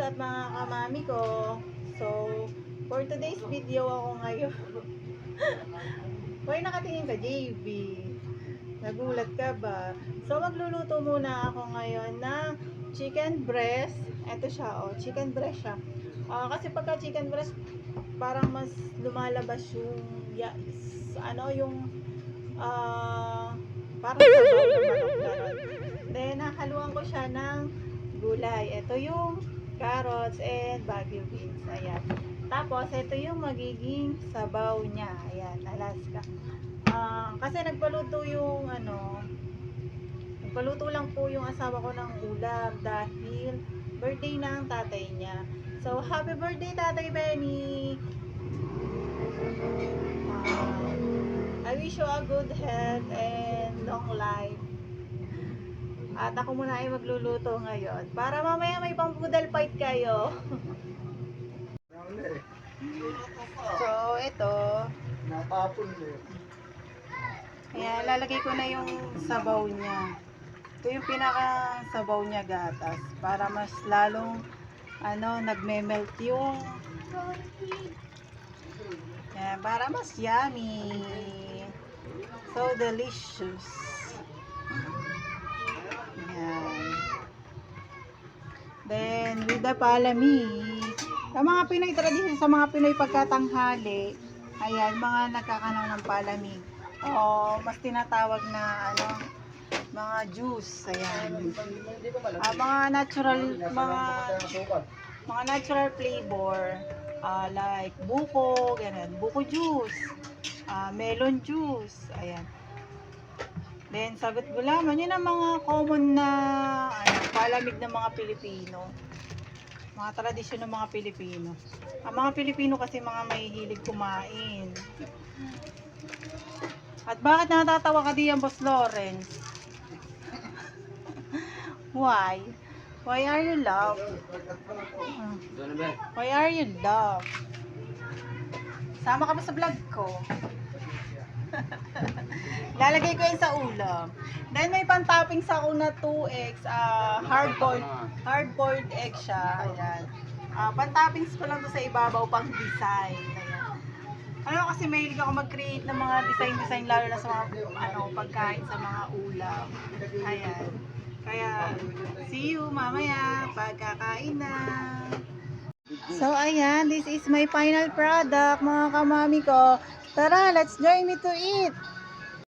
mga kamami ko. So, for today's video ako ngayon. Hoy, nakatingin ka, JB. Nagulat ka ba? So, magluluto muna ako ngayon ng chicken breast. Ito siya, oh. Chicken breast siya. Ah, kasi pagka chicken breast, parang mas lumalabas yung, ya, ano, yung, ah, parang sabaw na. Then, nakaluan ko siya ng gulay. Ito yung carrots and bagu beans. Ayan. Tapos, ito yung magiging sabaw niya. Ayan, Alaska. Ah, kasi nagpaluto yung ano, nagpaluto lang po yung asawa ko ng ulam dahil birthday na ang tatay niya. So, happy birthday, Tatay Benny! Ah, I wish you a good health and long life. At ako muna ay magluluto ngayon. Para mamaya may pang poodle fight kayo. So, ito. Natapon. Ayan, lalagay ko na yung sabaw niya. Ito yung pinaka sabaw niya gatas. Para mas lalong ano, nagme-melt yung Ayan, para mas yummy. So delicious. Ayan. The palami. Sa mga Pinoy tradition, sa mga Pinoy pagkatanghali, ayan, mga nagkakanaw ng palami. O, mas tinatawag na, ano, mga juice, ayan. Ah, mga natural, mga, mga natural flavor, ah, like buko, ganun, buko juice, ah, melon juice, ayan. Then, sagot gulaman, yun ang mga common na ano, palamig ng mga Pilipino. Mga tradisyon ng mga Pilipino. Ang mga Pilipino kasi mga mahihilig kumain. At bakit natatawa ka diyan, Boss Lawrence? Why? Why are you love? Why are you love? Sama ka ba sa vlog ko? Lalagay ko yun sa ulam. Then may pan-toppings ako na 2 eggs, ah hard-boiled, hard-boiled egg siya. Ayan. Ah, pan-toppings ko lang to sa ibabaw pang design. Ayan. Ano kasi mahilig ako mag-create ng mga design-design lalo na sa mga ano, pagkain sa mga ulam. Ayan. Kaya, see you mamaya pagkakain na. So, ayan, this is my final product, mga kamami ko. Tara, let's join me to eat.